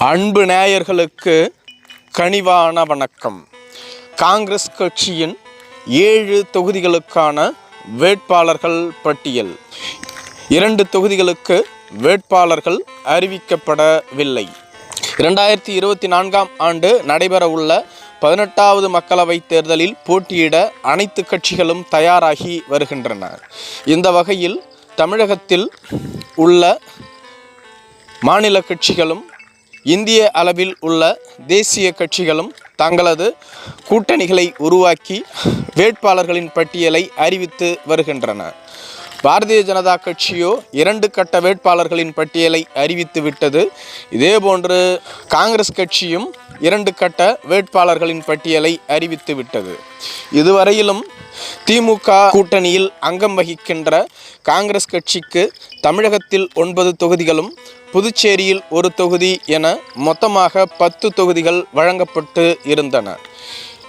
அன்பு நேயர்களுக்கு கனிவான வணக்கம். காங்கிரஸ் கட்சியின் ஏழு தொகுதிகளுக்கான வேட்பாளர்கள் பட்டியல். இரண்டு தொகுதிகளுக்கு வேட்பாளர்கள் அறிவிக்கப்படவில்லை. இரண்டாயிரத்தி இருபத்தி நான்காம் ஆண்டு நடைபெறவுள்ள பதினெட்டாவது மக்களவைத் தேர்தலில் போட்டியிட அனைத்து கட்சிகளும் தயாராகி வருகின்றன. இந்த வகையில் தமிழகத்தில் உள்ள மாநில கட்சிகளும் இந்திய அளவில் உள்ள தேசிய கட்சிகளும் தங்களது கூட்டணிகளை உருவாக்கி வேட்பாளர்களின் பட்டியலை அறிவித்து வருகின்றன. பாரதிய ஜனதா கட்சியோ இரண்டு கட்ட வேட்பாளர்களின் பட்டியலை அறிவித்து விட்டது. இதேபோன்று காங்கிரஸ் கட்சியும் இரண்டு கட்ட வேட்பாளர்களின் பட்டியலை அறிவித்து விட்டது. இதுவரையிலும் திமுக கூட்டணியில் அங்கம் வகிக்கின்ற காங்கிரஸ் கட்சிக்கு தமிழகத்தில் ஒன்பது தொகுதிகளும் புதுச்சேரியில் ஒரு தொகுதி என மொத்தமாக பத்து தொகுதிகள் வழங்கப்பட்டு இருந்தன.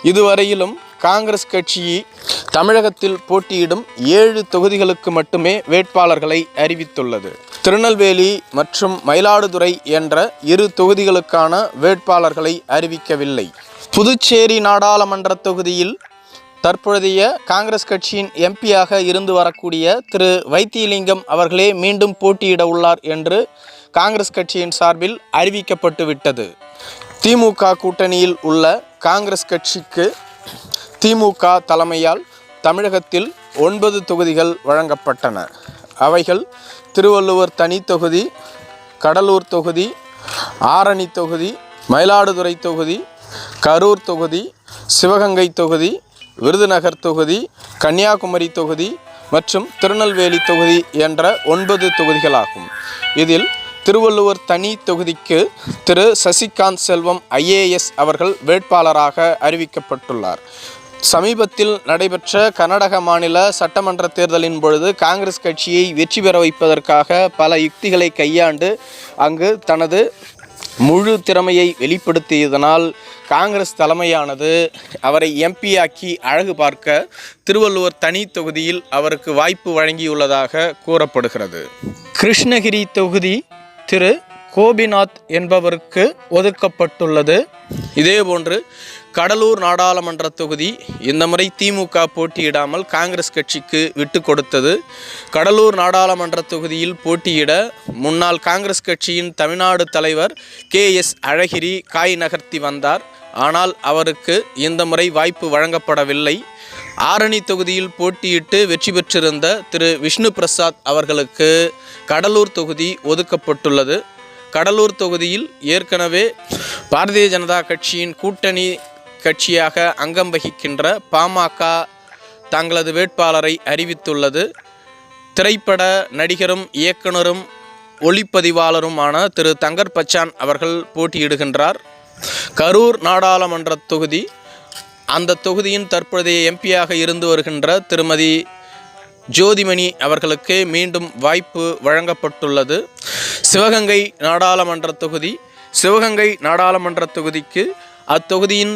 இதுவரையிலும் காங்கிரஸ் கட்சி தமிழகத்தில் போட்டியிடும் ஏழு தொகுதிகளுக்கு மட்டுமே வேட்பாளர்களை அறிவித்துள்ளது. திருநெல்வேலி மற்றும் மயிலாடுதுறை என்ற இரு தொகுதிகளுக்கான வேட்பாளர்களை அறிவிக்கவில்லை. புதுச்சேரி நாடாளுமன்ற தொகுதியில் தற்பொழுதைய காங்கிரஸ் கட்சியின் எம்பியாக இருந்து வரக்கூடிய திரு. வைத்தியலிங்கம் அவர்களே மீண்டும் போட்டியிட உள்ளார் என்று காங்கிரஸ் கட்சியின் சார்பில் அறிவிக்கப்பட்டு விட்டது. திமுக கூட்டணியில் உள்ள காங்கிரஸ் கட்சிக்கு திமுக தலைமையால் தமிழகத்தில் ஒன்பது தொகுதிகள் வழங்கப்பட்டன. அவைகள் திருவள்ளுவர் தனி தொகுதி கடலூர் தொகுதி ஆரணி தொகுதி மயிலாடுதுறை தொகுதி கரூர் தொகுதி சிவகங்கை தொகுதி விருதுநகர் தொகுதி கன்னியாகுமரி தொகுதி மற்றும் திருநெல்வேலி தொகுதி என்ற ஒன்பது தொகுதிகளாகும். இதில் திருவள்ளுவர் தனி தொகுதிக்கு திரு. சசிகாந்த் செல்வம் ஐஏஎஸ் அவர்கள் வேட்பாளராக அறிவிக்கப்பட்டுள்ளார். சமீபத்தில் நடைபெற்ற கர்நாடக மாநில சட்டமன்ற தேர்தலின் பொழுது காங்கிரஸ் கட்சியை வெற்றி பெற வைப்பதற்காக பல யுக்திகளை கையாண்டு அங்கு தனது முழு திறமையை வெளிப்படுத்தியதனால் காங்கிரஸ் தலைமையானது அவரை எம்பியாக்கி அழகு பார்க்க திருவள்ளுவர் தனி தொகுதியில் அவருக்கு வாய்ப்பு வழங்கியுள்ளதாக கூறப்படுகிறது. கிருஷ்ணகிரி தொகுதி திரு கோபிநாத் என்பவருக்கு ஒதுக்கப்பட்டுள்ளது. இதேபோன்று கடலூர் நாடாளுமன்ற தொகுதி இந்த முறை திமுக போட்டியிடாமல் காங்கிரஸ் கட்சிக்கு விட்டு கொடுத்தது. கடலூர் நாடாளுமன்ற தொகுதியில் போட்டியிட முன்னாள் காங்கிரஸ் கட்சியின் தமிழ்நாடு தலைவர் கே எஸ் அழகிரி காய் நகர்த்தி வந்தார். ஆனால் அவருக்கு இந்த முறை வாய்ப்பு வழங்கப்படவில்லை. ஆரணி தொகுதியில் போட்டியிட்டு வெற்றி பெற்றிருந்த திரு விஷ்ணு பிரசாத் அவர்களுக்கு கடலூர் தொகுதி ஒதுக்கப்பட்டுள்ளது. கடலூர் தொகுதியில் ஏற்கனவே பாரதிய ஜனதா கட்சியின் கூட்டணி கட்சியாக அங்கம் வகிக்கின்ற பாமக தங்களது வேட்பாளரை அறிவித்துள்ளது. திரைப்பட நடிகரும் இயக்குனரும் ஒளிப்பதிவாளருமான திரு தங்கர் பச்சான் அவர்கள் போட்டியிடுகின்றார். கரூர் நாடாளுமன்ற தொகுதி அந்த தொகுதியின் தற்போதைய எம்பியாக இருந்து வருகின்ற திருமதி ஜோதிமணி அவர்களுக்கு மீண்டும் வாய்ப்பு வழங்கப்பட்டுள்ளது. சிவகங்கை நாடாளுமன்ற தொகுதி சிவகங்கை நாடாளுமன்ற தொகுதிக்கு அத்தொகுதியின்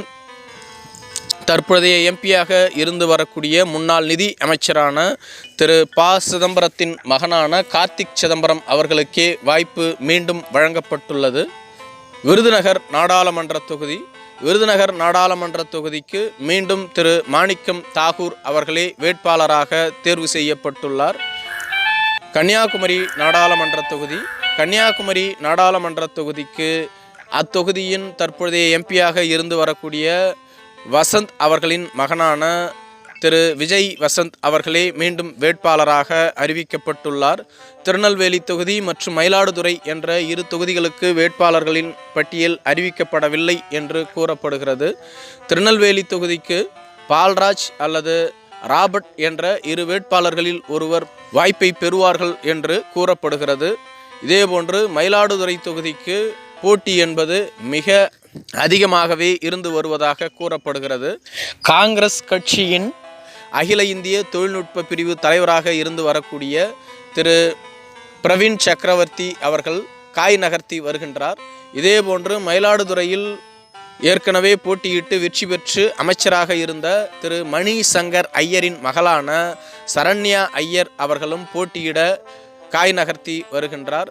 தற்போதைய எம்பியாக இருந்து வரக்கூடிய முன்னாள் நிதி அமைச்சரான திரு ப. சிதம்பரத்தின் மகனான கார்த்திக் சிதம்பரம் அவர்களுக்கே வாய்ப்பு மீண்டும் வழங்கப்பட்டுள்ளது. விருதுநகர் நாடாளுமன்ற தொகுதி விருதுநகர் நாடாளுமன்ற தொகுதிக்கு மீண்டும் திரு. மாணிக்கம் தாகூர் அவர்களே வேட்பாளராக தேர்வு செய்யப்பட்டுள்ளார். கன்னியாகுமரி நாடாளுமன்ற தொகுதி. கன்னியாகுமரி நாடாளுமன்ற தொகுதிக்கு அத்தொகுதியின் தற்போதைய எம்பியாக இருந்து வரக்கூடிய வசந்த் அவர்களின் மகனான திரு விஜய் வசந்த் அவர்களே மீண்டும் வேட்பாளராக அறிவிக்கப்பட்டுள்ளார். திருநெல்வேலி தொகுதி மற்றும் மயிலாடுதுறை என்ற இரு தொகுதிகளுக்கு வேட்பாளர்களின் பட்டியல் அறிவிக்கப்படவில்லை என்று கூறப்படுகிறது. திருநெல்வேலி தொகுதிக்கு பால்ராஜ் அல்லது ராபர்ட் என்ற இரு வேட்பாளர்களில் ஒருவர் வாய்ப்பை பெறுவார்கள் என்று கூறப்படுகிறது. இதேபோன்று மயிலாடுதுறை தொகுதிக்கு போட்டி என்பது மிக அதிகமாகவே இருந்து வருவதாக கூறப்படுகிறது. காங்கிரஸ் கட்சியின் அகில இந்திய தொழில்நுட்ப பிரிவு தலைவராக இருந்து வரக்கூடிய திரு பிரவீன் சக்கரவர்த்தி அவர்கள் காய் நகர்த்தி வருகின்றார். இதேபோன்று மயிலாடுதுறையில் ஏற்கனவே போட்டியிட்டு வெற்றி பெற்று அமைச்சராக இருந்த திரு மணி சங்கர் ஐயரின் மகளான சரண்யா ஐயர் அவர்களும் போட்டியிட காய் நகர்த்தி வருகின்றார்.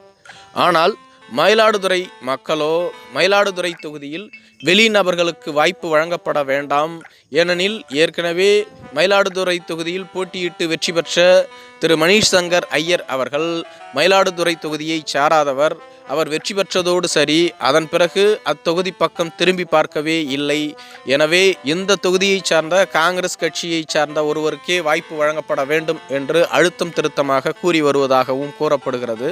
ஆனால் மயிலாடுதுறை மக்களோ மயிலாடுதுறை தொகுதியில் வெளிநபர்களுக்கு வாய்ப்பு வழங்கப்பட வேண்டாம். ஏனெனில் ஏற்கனவே மயிலாடுதுறை தொகுதியில் போட்டியிட்டு வெற்றி பெற்ற திரு மணிஷ் சங்கர் ஐயர் அவர்கள் மயிலாடுதுறை தொகுதியை சாராதவர். அவர் வெற்றி பெற்றதோடு சரி அதன் பிறகு அத்தொகுதி பக்கம் திரும்பி பார்க்கவே இல்லை. எனவே இந்த தொகுதியை சார்ந்த காங்கிரஸ் கட்சியை சார்ந்த ஒருவருக்கே வாய்ப்பு வழங்கப்பட வேண்டும் என்று அழுத்தம் திருத்தமாக கூறி வருவதாகவும் கூறப்படுகிறது.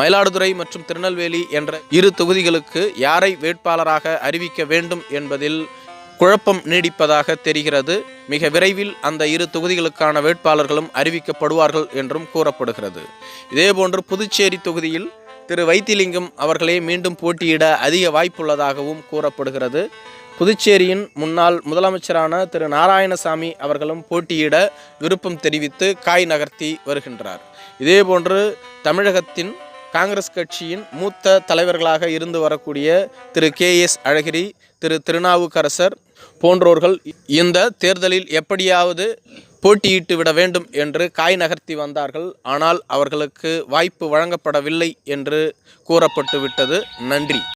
மயிலாடுதுறை மற்றும் திருநெல்வேலி என்ற இரு தொகுதிகளுக்கு யாரை வேட்பாளராக அறிவிக்க வேண்டும் என்பதில் குழப்பம் நீடிப்பதாக தெரிகிறது. மிக விரைவில் அந்த இரு தொகுதிகளுக்கான வேட்பாளர்களும் அறிவிக்கப்படுவார்கள் என்றும் கூறப்படுகிறது. இதேபோன்று புதுச்சேரி தொகுதியில் திரு வைத்திலிங்கம் அவர்களே மீண்டும் போட்டியிட அதிக வாய்ப்புள்ளதாகவும் கூறப்படுகிறது. புதுச்சேரியின் முன்னாள் முதலமைச்சரான திரு நாராயணசாமி அவர்களும் போட்டியிட விருப்பம் தெரிவித்து காய் நகர்த்தி வருகின்றார். இதேபோன்று தமிழகத்தின் காங்கிரஸ் கட்சியின் மூத்த தலைவர்களாக இருந்து வரக்கூடிய திரு கே எஸ் அழகிரி திரு திருநாவுக்கரசர் போன்றோர்கள் இந்த தேர்தலில் எப்படியாவது போட்டியிட்டு விட வேண்டும் என்று காய் நகர்த்தி வந்தார்கள். ஆனால் அவர்களுக்கு வாய்ப்பு வழங்கப்படவில்லை என்று கூறப்பட்டு விட்டது நன்றி.